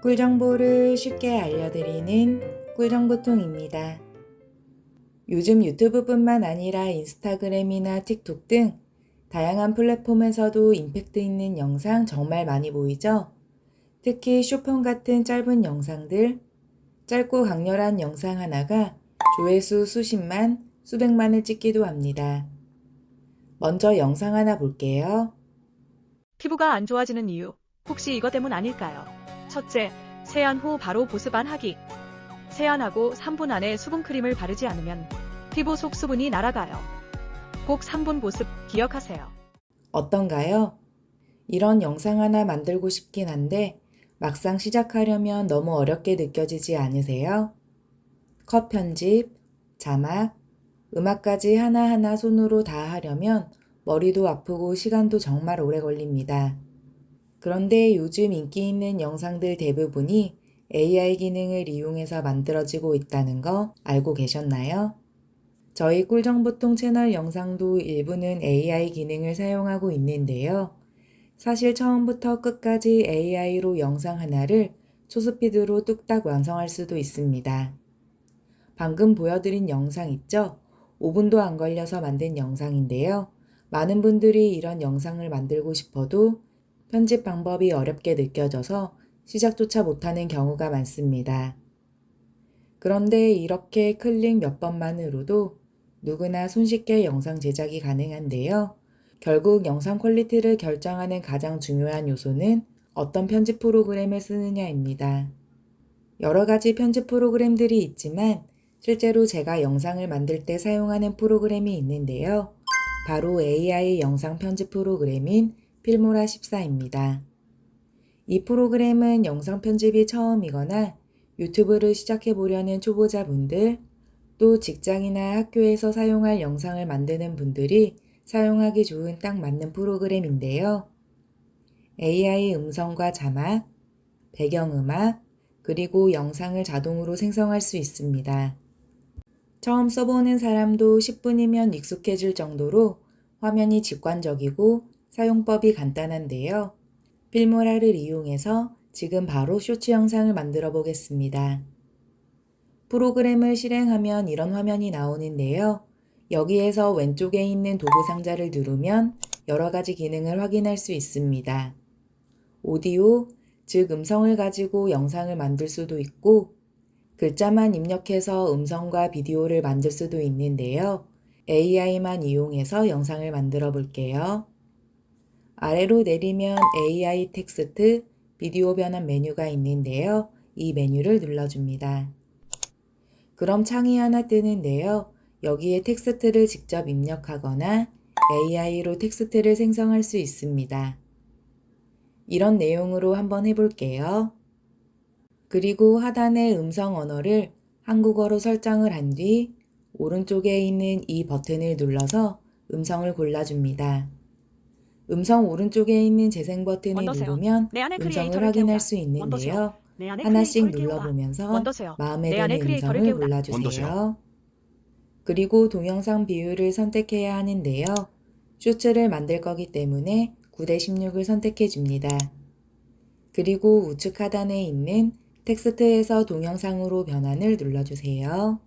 꿀 정보를 쉽게 알려드리는 꿀정보통입니다. 요즘 유튜브뿐만 아니라 인스타그램이나 틱톡 등 다양한 플랫폼에서도 임팩트 있는 영상 정말 많이 보이죠? 특히 쇼폰 같은 짧은 영상들, 짧고 강렬한 영상 하나가 조회수 수십만, 수백만을 찍기도 합니다. 먼저 영상 하나 볼게요. 피부가 안 좋아지는 이유. 혹시 이것 때문 아닐까요? 첫째, 세안 후 바로 보습안 하기. 세안하고 3분 안에 수분크림을 바르지 않으면 피부 속 수분이 날아가요. 꼭 3분 보습 기억하세요. 어떤가요? 이런 영상 하나 만들고 싶긴 한데 막상 시작하려면 너무 어렵게 느껴지지 않으세요? 컷 편집, 자막, 음악까지 하나하나 손으로 다 하려면 머리도 아프고 시간도 정말 오래 걸립니다. 그런데 요즘 인기 있는 영상들 대부분이 AI 기능을 이용해서 만들어지고 있다는 거 알고 계셨나요? 저희 꿀정보통 채널 영상도 일부는 AI 기능을 사용하고 있는데요. 사실 처음부터 끝까지 AI로 영상 하나를 초스피드로 뚝딱 완성할 수도 있습니다. 방금 보여드린 영상 있죠? 5분도 안 걸려서 만든 영상인데요. 많은 분들이 이런 영상을 만들고 싶어도 편집 방법이 어렵게 느껴져서 시작조차 못하는 경우가 많습니다. 그런데 이렇게 클릭 몇 번만으로도 누구나 손쉽게 영상 제작이 가능한데요. 결국 영상 퀄리티를 결정하는 가장 중요한 요소는 어떤 편집 프로그램을 쓰느냐입니다. 여러 가지 편집 프로그램들이 있지만 실제로 제가 영상을 만들 때 사용하는 프로그램이 있는데요. 바로 AI 영상 편집 프로그램인 필모라 14입니다. 이 프로그램은 영상 편집이 처음이거나 유튜브를 시작해 보려는 초보자분들, 또 직장이나 학교에서 사용할 영상을 만드는 분들이 사용하기 좋은 딱 맞는 프로그램인데요. AI 음성과 자막, 배경음악, 그리고 영상을 자동으로 생성할 수 있습니다. 처음 써보는 사람도 10분이면 익숙해질 정도로 화면이 직관적이고 사용법이 간단한데요. 필모라를 이용해서 지금 바로 쇼츠 영상을 만들어 보겠습니다. 프로그램을 실행하면 이런 화면이 나오는데요. 여기에서 왼쪽에 있는 도구 상자를 누르면 여러 가지 기능을 확인할 수 있습니다. 오디오, 즉 음성을 가지고 영상을 만들 수도 있고, 글자만 입력해서 음성과 비디오를 만들 수도 있는데요. AI만 이용해서 영상을 만들어 볼게요. 아래로 내리면 AI 텍스트, 비디오 변환 메뉴가 있는데요. 이 메뉴를 눌러줍니다. 그럼 창이 하나 뜨는데요. 여기에 텍스트를 직접 입력하거나 AI로 텍스트를 생성할 수 있습니다. 이런 내용으로 한번 해볼게요. 그리고 하단의 음성 언어를 한국어로 설정을 한 뒤 오른쪽에 있는 이 버튼을 눌러서 음성을 골라줍니다. 음성 오른쪽에 있는 재생 버튼을 원더세요. 누르면 음성을 확인할. 수 있는데요. 하나씩. 눌러보면서 원더세요. 마음에 드는 음성을. 골라주세요. 그리고 동영상 비율을 선택해야 하는데요. 쇼츠를 만들 거기 때문에 9대 16을 선택해 줍니다. 그리고 우측 하단에 있는 텍스트에서 동영상으로 변환을 눌러주세요.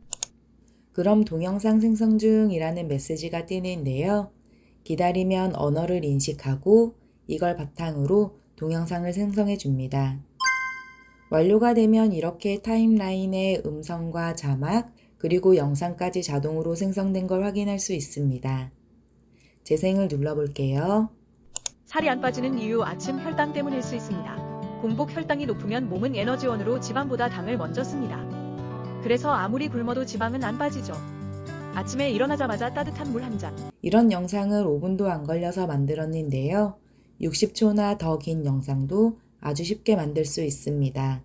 그럼 동영상 생성 중이라는 메시지가 뜨는데요. 기다리면 언어를 인식하고 이걸 바탕으로 동영상을 생성해 줍니다. 완료가 되면 이렇게 타임라인에 음성과 자막, 그리고 영상까지 자동으로 생성된 걸 확인할 수 있습니다. 재생을 눌러볼게요. 살이 안 빠지는 이유 아침 혈당 때문일 수 있습니다. 공복 혈당이 높으면 몸은 에너지원으로 지방보다 당을 먼저 씁니다. 그래서 아무리 굶어도 지방은 안 빠지죠. 아침에 일어나자마자 따뜻한 물 한 잔. 이런 영상을 5분도 안 걸려서 만들었는데요. 60초나 더 긴 영상도 아주 쉽게 만들 수 있습니다.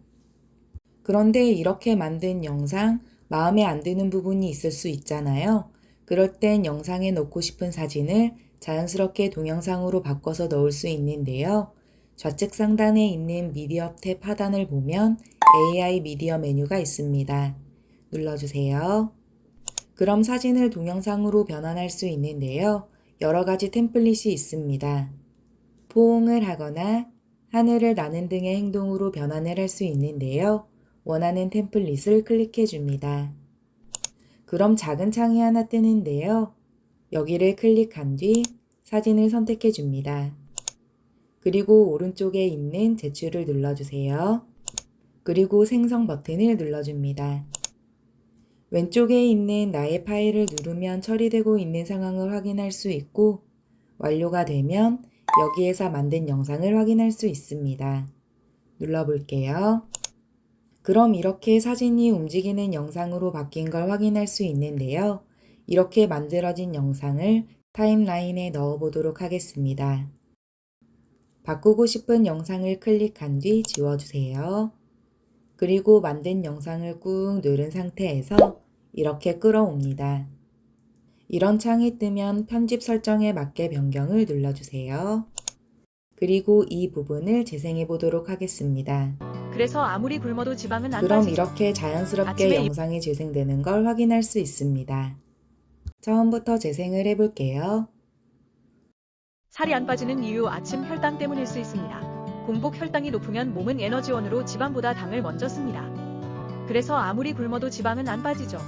그런데 이렇게 만든 영상 마음에 안 드는 부분이 있을 수 있잖아요. 그럴 땐 영상에 넣고 싶은 사진을 자연스럽게 동영상으로 바꿔서 넣을 수 있는데요. 좌측 상단에 있는 미디어 탭 하단을 보면 AI 미디어 메뉴가 있습니다. 눌러주세요. 그럼 사진을 동영상으로 변환할 수 있는데요. 여러 가지 템플릿이 있습니다. 포옹을 하거나 하늘을 나는 등의 행동으로 변환을 할 수 있는데요. 원하는 템플릿을 클릭해 줍니다. 그럼 작은 창이 하나 뜨는데요. 여기를 클릭한 뒤 사진을 선택해 줍니다. 그리고 오른쪽에 있는 제출을 눌러주세요. 그리고 생성 버튼을 눌러줍니다. 왼쪽에 있는 나의 파일을 누르면 처리되고 있는 상황을 확인할 수 있고 완료가 되면 여기에서 만든 영상을 확인할 수 있습니다. 눌러볼게요. 그럼 이렇게 사진이 움직이는 영상으로 바뀐 걸 확인할 수 있는데요. 이렇게 만들어진 영상을 타임라인에 넣어 보도록 하겠습니다. 바꾸고 싶은 영상을 클릭한 뒤 지워주세요. 그리고 만든 영상을 꾹 누른 상태에서 이렇게 끌어옵니다. 이런 창이 뜨면 편집 설정에 맞게 변경을 눌러주세요. 그리고 이 부분을 재생해 보도록 하겠습니다. 그래서 아무리 굶어도 지방은 안 그럼 빠지죠. 이렇게 자연스럽게 아침에 영상이 재생되는 걸 확인할 수 있습니다. 처음부터 재생을 해볼게요. 살이 안 빠지는 이유 아침 혈당 때문일 수 있습니다. 공복 혈당이 높으면 몸은 에너지원으로 지방보다 당을 먼저 씁니다. 그래서 아무리 굶어도 지방은 안 빠지죠.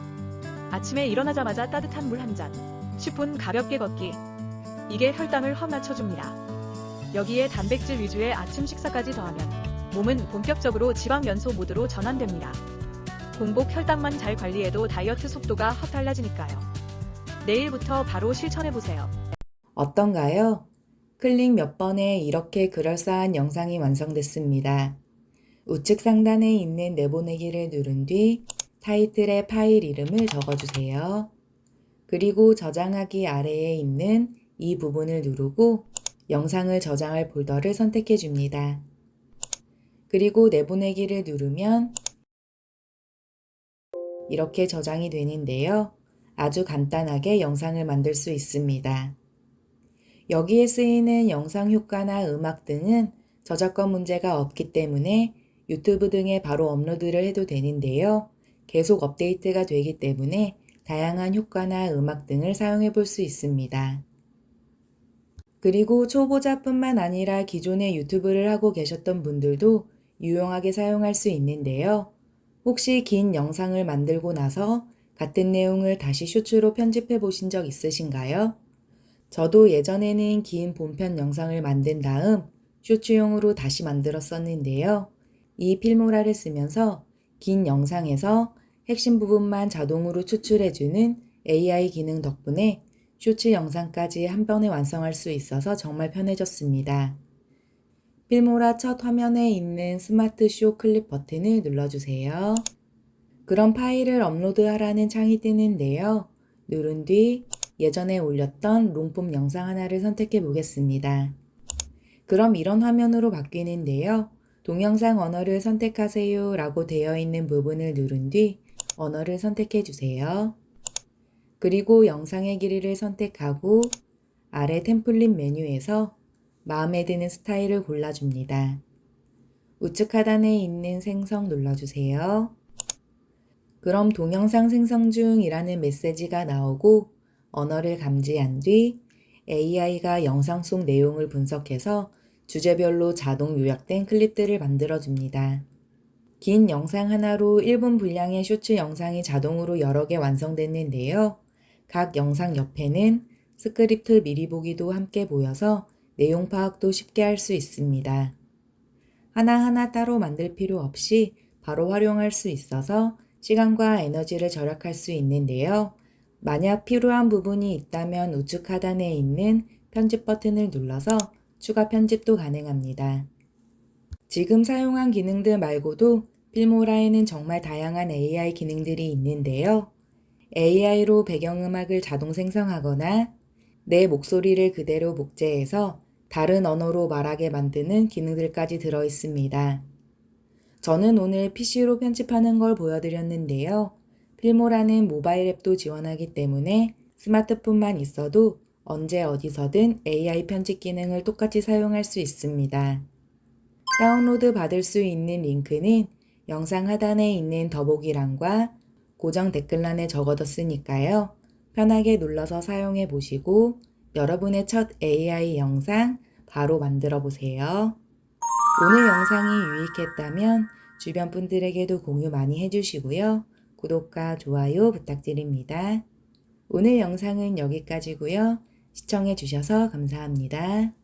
아침에 일어나자마자 따뜻한 물 한 잔, 10분 가볍게 걷기. 이게 혈당을 확 낮춰줍니다. 여기에 단백질 위주의 아침 식사까지 더하면 몸은 본격적으로 지방 연소 모드로 전환됩니다. 공복 혈당만 잘 관리해도 다이어트 속도가 확 달라지니까요. 내일부터 바로 실천해보세요. 어떤가요? 클릭 몇 번에 이렇게 그럴싸한 영상이 완성됐습니다. 우측 상단에 있는 내보내기를 누른 뒤 타이틀에 파일 이름을 적어주세요. 그리고 저장하기 아래에 있는 이 부분을 누르고 영상을 저장할 폴더를 선택해 줍니다. 그리고 내보내기를 누르면 이렇게 저장이 되는데요. 아주 간단하게 영상을 만들 수 있습니다. 여기에 쓰이는 영상 효과나 음악 등은 저작권 문제가 없기 때문에 유튜브 등에 바로 업로드를 해도 되는데요. 계속 업데이트가 되기 때문에 다양한 효과나 음악 등을 사용해 볼 수 있습니다. 그리고 초보자뿐만 아니라 기존에 유튜브를 하고 계셨던 분들도 유용하게 사용할 수 있는데요. 혹시 긴 영상을 만들고 나서 같은 내용을 다시 쇼츠로 편집해 보신 적 있으신가요? 저도 예전에는 긴 본편 영상을 만든 다음 쇼츠용으로 다시 만들었었는데요. 이 필모라를 쓰면서 긴 영상에서 핵심 부분만 자동으로 추출해주는 AI 기능 덕분에 쇼츠 영상까지 한 번에 완성할 수 있어서 정말 편해졌습니다. 필모라 첫 화면에 있는 스마트 쇼 클립 버튼을 눌러주세요. 그럼 파일을 업로드하라는 창이 뜨는데요. 누른 뒤 예전에 올렸던 롱폼 영상 하나를 선택해 보겠습니다. 그럼 이런 화면으로 바뀌는데요. 동영상 언어를 선택하세요 라고 되어 있는 부분을 누른 뒤 언어를 선택해 주세요. 그리고 영상의 길이를 선택하고 아래 템플릿 메뉴에서 마음에 드는 스타일을 골라줍니다. 우측 하단에 있는 생성 눌러주세요. 그럼 동영상 생성 중이라는 메시지가 나오고 언어를 감지한 뒤 AI가 영상 속 내용을 분석해서 주제별로 자동 요약된 클립들을 만들어줍니다. 긴 영상 하나로 1분 분량의 쇼츠 영상이 자동으로 여러 개 완성됐는데요. 각 영상 옆에는 스크립트 미리 보기도 함께 보여서 내용 파악도 쉽게 할 수 있습니다. 하나하나 따로 만들 필요 없이 바로 활용할 수 있어서 시간과 에너지를 절약할 수 있는데요. 만약 필요한 부분이 있다면 우측 하단에 있는 편집 버튼을 눌러서 추가 편집도 가능합니다. 지금 사용한 기능들 말고도 필모라에는 정말 다양한 AI 기능들이 있는데요. AI로 배경음악을 자동 생성하거나 내 목소리를 그대로 복제해서 다른 언어로 말하게 만드는 기능들까지 들어 있습니다. 저는 오늘 PC로 편집하는 걸 보여드렸는데요. 필모라는 모바일 앱도 지원하기 때문에 스마트폰만 있어도 언제 어디서든 AI 편집 기능을 똑같이 사용할 수 있습니다. 다운로드 받을 수 있는 링크는 영상 하단에 있는 더보기란과 고정 댓글란에 적어뒀으니까요. 편하게 눌러서 사용해 보시고 여러분의 첫 AI 영상 바로 만들어 보세요. 오늘 영상이 유익했다면 주변 분들에게도 공유 많이 해주시고요. 구독과 좋아요 부탁드립니다. 오늘 영상은 여기까지고요. 시청해 주셔서 감사합니다.